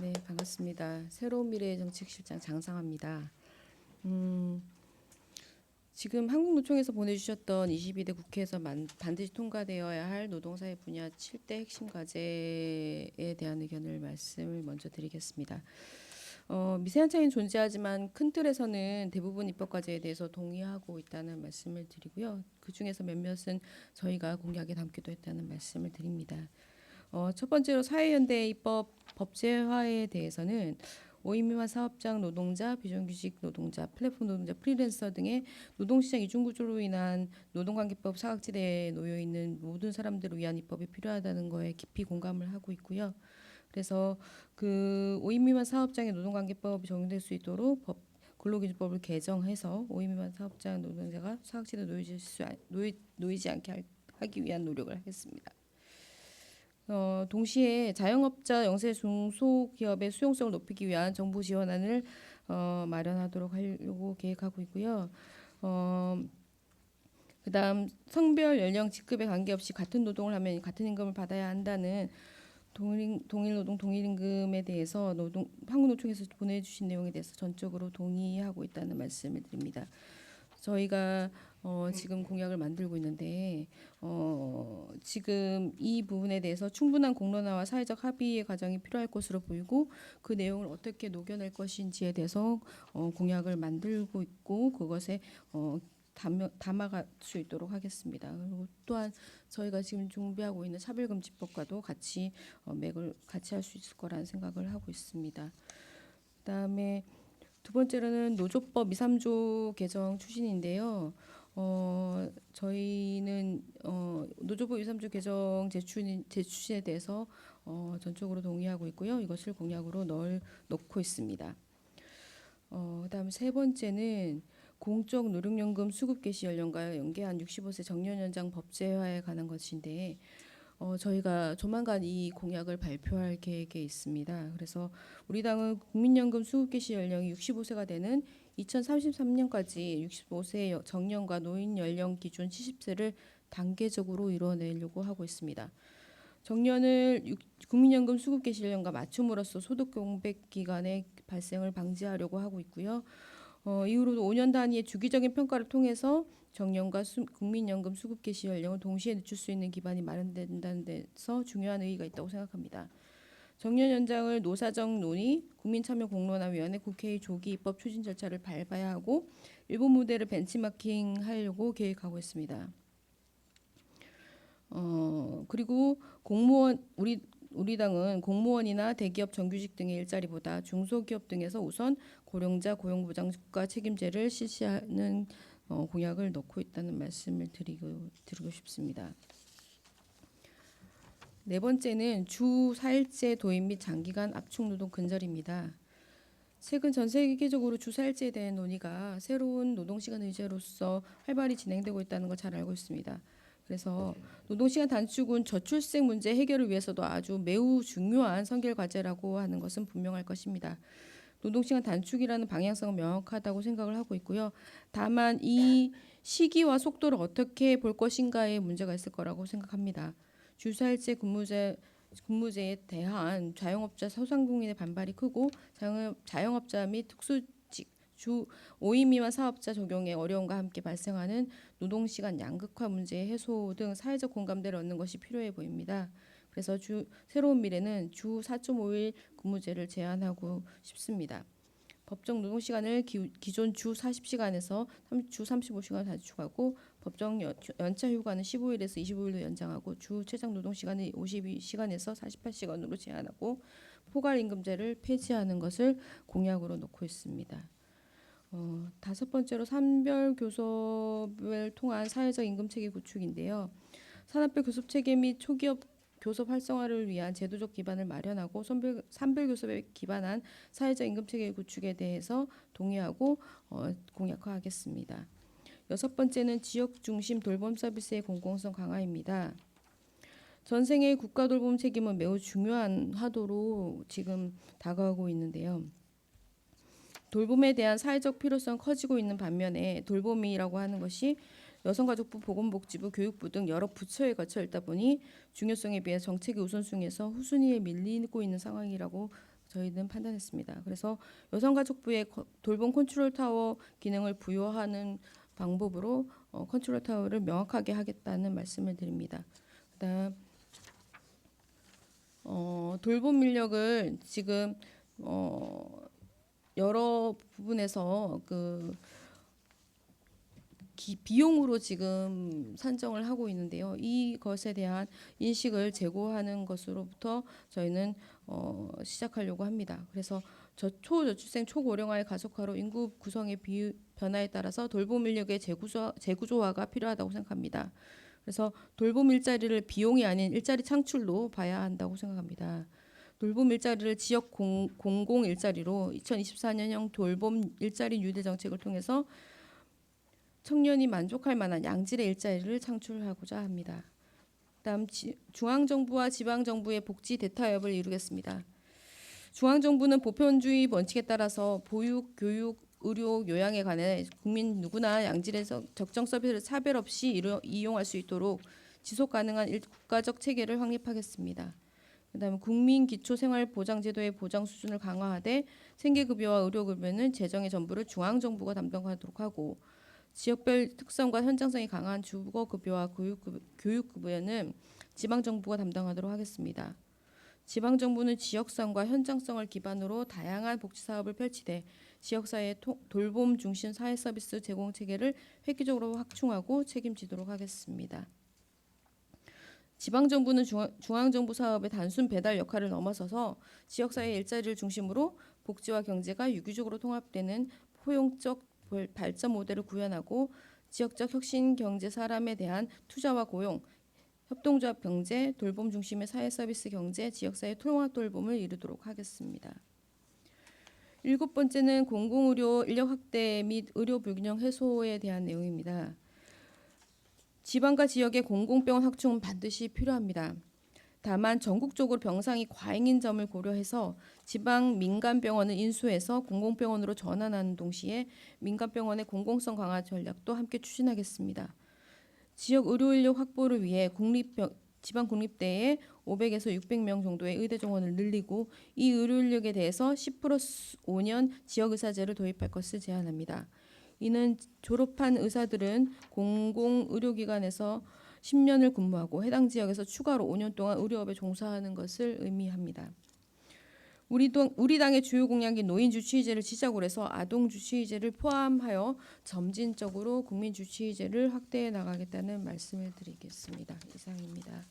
네, 반갑습니다. 새로운 미래의 정책실장 장상합니다. 음, 지금 한국노총에서 보내주셨던 22대 국회에서 만- 반드시 통과되어야 할 노동사회 분야 7대 핵심 과제에 대한 의견을 말씀을 먼저 드리겠습니다. 어, 미세한 차이는 존재하지만 큰 틀에서는 대부분 입법 과제에 대해서 동의하고 있다는 말씀을 드리고요. 그 중에서 몇몇은 저희가 공약에 담기도 했다는 말씀을 드립니다. 어, 첫 번째로 사회연대 입법 법제화에 대해서는 5인 미만 사업장 노동자, 비정규직 노동자, 플랫폼 노동자, 프리랜서 등의 노동시장 이중구조로 인한 노동관계법 사각지대에 놓여 있는 모든 사람들을 위한 입법이 필요하다는 거에 깊이 공감을 하고 있고요. 그래서 그 5인 미만 사업장의 노동관계법이 적용될 수 있도록 법 근로기준법을 개정해서 5인 미만 사업장 노동자가 사각지대에 놓이지, 수, 놓이, 놓이지 않게 할- 하기 위한 노력을 하겠습니다. 어, 동시에 자영업자 영세 중소기업의 수용성을 높이기 위한 정부 지원안을 어, 마련하도록 하려고 계획하고 있고요. 어, 그다음 성별, 연령, 직급에 관계없이 같은 노동을 하면 같은 임금을 받아야 한다는 동일, 동일 노동 동일 임금에 대해서 노동 한국노총에서 보내주신 내용에 대해서 전적으로 동의하고 있다는 말씀을 드립니다. 저희가 어, 지금 공약을 만들고 있는데 어, 지금 이 부분에 대해서 충분한 공론화와 사회적 합의의 과정이 필요할 것으로 보이고 그 내용을 어떻게 녹여낼 것인지에 대해서 어, 공약을 만들고 있고 그것에 어, 담아, 담아갈 수 있도록 하겠습니다. 그리고 또한 저희가 지금 준비하고 있는 차별금지법과도 같이 어, 맥을 같이 할 수 있을 거라는 생각을 하고 있습니다. 그다음에 두 번째로는 노조법 2, 3조 개정 추진인데요. 어, 저희는 어, 2, 3조 개정 제출 제출에 대해서 어, 전적으로 동의하고 있고요. 이것을 공약으로 넣을 넣고 있습니다. 어, 그다음 세 번째는 공적 노령연금 수급 개시 연령과 연계한 65세 정년 연장 법제화에 관한 것인데 어, 저희가 조만간 이 공약을 발표할 계획에 있습니다. 그래서 우리 당은 국민연금 수급 개시 연령이 65세가 되는 2033년까지 65세 정년과 노인 연령 기준 70세를 단계적으로 이뤄내려고 하고 있습니다. 정년을 육- 국민연금 수급 개시 연령과 맞춤으로써 소득 공백 기간의 발생을 방지하려고 하고 있고요. 어, 이후로도 5년 단위의 주기적인 평가를 통해서 정년과 수, 국민연금 수급 개시 연령을 동시에 늦출 수 있는 기반이 마련된다는 데서 중요한 의의가 있다고 생각합니다. 정년 연장을 노사정 논의, 국민참여 공론화위원회, 국회의 조기 입법 추진 절차를 밟아야 하고 일본 모델을 벤치마킹 하려고 계획하고 있습니다. 어, 그리고 공무원 우리 우리 당은 공무원이나 대기업 정규직 등의 일자리보다 중소기업 등에서 우선 고령자 고용보장 국가 책임제를 실시하는 어, 공약을 넣고 있다는 말씀을 드리고 드리고 싶습니다. 네 번째는 주 4일제 도입 및 장기간 압축 노동 근절입니다. 최근 전 세계적으로 주 4일제에 대한 논의가 새로운 노동시간 의제로서 활발히 진행되고 있다는 걸 잘 알고 있습니다. 그래서 노동시간 단축은 저출생 문제 해결을 위해서도 아주 매우 중요한 선결 과제라고 하는 것은 분명할 것입니다. 노동시간 단축이라는 방향성은 명확하다고 생각을 하고 있고요. 다만 이 시기와 속도를 어떻게 볼 것인가에 문제가 있을 거라고 생각합니다. 주사일제 근무제 근무제에 대한 자영업자 소상공인의 반발이 크고 자영업, 자영업자 및 특수직 주 5인 미만 사업자 적용에 어려움과 함께 발생하는 노동시간 양극화 문제 해소 등 사회적 공감대를 얻는 것이 필요해 보입니다. 그래서 주 새로운 미래는 주 4.5일 근무제를 제안하고 싶습니다. 법정 노동 시간을 기, 기존 주 40시간에서 주 35시간 단축하고 법정 연, 연차 휴가는 15일에서 25일로 연장하고 주 최장 노동 시간을 52시간에서 48시간으로 제한하고 포괄 임금제를 폐지하는 것을 공약으로 놓고 있습니다. 어, 다섯 번째로 산별 교섭을 통한 사회적 임금 체계 구축인데요. 산업별 교섭 체계 및 초기업 교섭 활성화를 위한 제도적 기반을 마련하고 선별, 산별 교섭에 기반한 사회적 임금 체계 구축에 대해서 동의하고 어, 공약화하겠습니다. 여섯 번째는 지역 중심 돌봄 서비스의 공공성 강화입니다. 전생의 국가 돌봄 책임은 매우 중요한 화두로 지금 다가오고 있는데요. 돌봄에 대한 사회적 필요성 커지고 있는 반면에 돌봄이라고 하는 것이 여성가족부, 보건복지부, 교육부 등 여러 부처에 거쳐 있다 보니 중요성에 비해 정책의 우선순위에서 후순위에 밀리고 있는 상황이라고 저희는 판단했습니다. 그래서 여성가족부에 거- 돌봄 컨트롤 타워 기능을 부여하는 방법으로 어, 컨트롤 타워를 명확하게 하겠다는 말씀을 드립니다. 그다음 어, 돌봄 인력을 지금 어, 여러 부분에서 그 기, 비용으로 지금 산정을 하고 있는데요. 이것에 대한 인식을 제고하는 것으로부터 저희는 어, 시작하려고 합니다. 그래서 저 초 저출생 초고령화의 가속화로 인구 구성의 비, 변화에 따라서 돌봄 인력의 재구조, 재구조화가 필요하다고 생각합니다. 그래서 돌봄 일자리를 비용이 아닌 일자리 창출로 봐야 한다고 생각합니다. 돌봄 일자리를 지역 공, 공공 일자리로 2024년형 돌봄 일자리 유대 정책을 통해서 청년이 만족할 만한 양질의 일자리를 창출하고자 합니다. 다음 지, 중앙 정부와 지방 정부의 복지 대타협을 이루겠습니다. 중앙 정부는 보편주의 원칙에 따라서 보육, 교육, 의료, 요양에 관해 국민 누구나 양질의 서- 적정 서비스를 차별 없이 이용할 수 있도록 지속 가능한 일, 국가적 체계를 확립하겠습니다. 그다음에 국민 기초 생활 보장 제도의 보장 수준을 강화하되 생계급여와 의료급여는 재정의 전부를 중앙 정부가 담당하도록 하고 지역별 특성과 현장성이 강한 주거급여와 교육급- 교육급여는 지방정부가 담당하도록 하겠습니다. 지방정부는 지역성과 현장성을 기반으로 다양한 복지사업을 펼치되 지역사회 통- 돌봄 중심 사회서비스 제공 체계를 획기적으로 확충하고 책임지도록 하겠습니다. 지방정부는 중앙- 중앙정부 사업의 단순 배달 역할을 넘어서서 지역사회 일자리를 중심으로 복지와 경제가 유기적으로 통합되는 포용적 볼- 발전 모델을 구현하고 지역적 혁신 경제 사람에 대한 투자와 고용, 협동조합 경제, 돌봄 중심의 사회 서비스 경제, 지역사회 통합 돌봄을 이루도록 하겠습니다. 일곱 번째는 공공의료 인력 확대 및 의료 불균형 해소에 대한 내용입니다. 지방과 지역의 공공병원 확충은 반드시 필요합니다. 다만 전국적으로 병상이 과잉인 점을 고려해서 지방 민간 병원을 인수해서 공공병원으로 전환하는 동시에 민간 병원의 공공성 강화 전략도 함께 추진하겠습니다. 지역 의료 인력 확보를 위해 국립병 지방 국립대에 500에서 600명 정도의 의대 정원을 늘리고 이 의료 인력에 대해서 10 플러스 5년 지역 의사제를 도입할 것을 제안합니다. 이는 졸업한 의사들은 공공 의료기관에서 10년을 근무하고 해당 지역에서 추가로 5년 동안 의료업에 종사하는 것을 의미합니다. 우리 당, 우리 당의 주요 공약인 노인 주치의제를 시작으로 해서 아동 주치의제를 포함하여 점진적으로 국민 주치의제를 확대해 나가겠다는 말씀을 드리겠습니다. 이상입니다.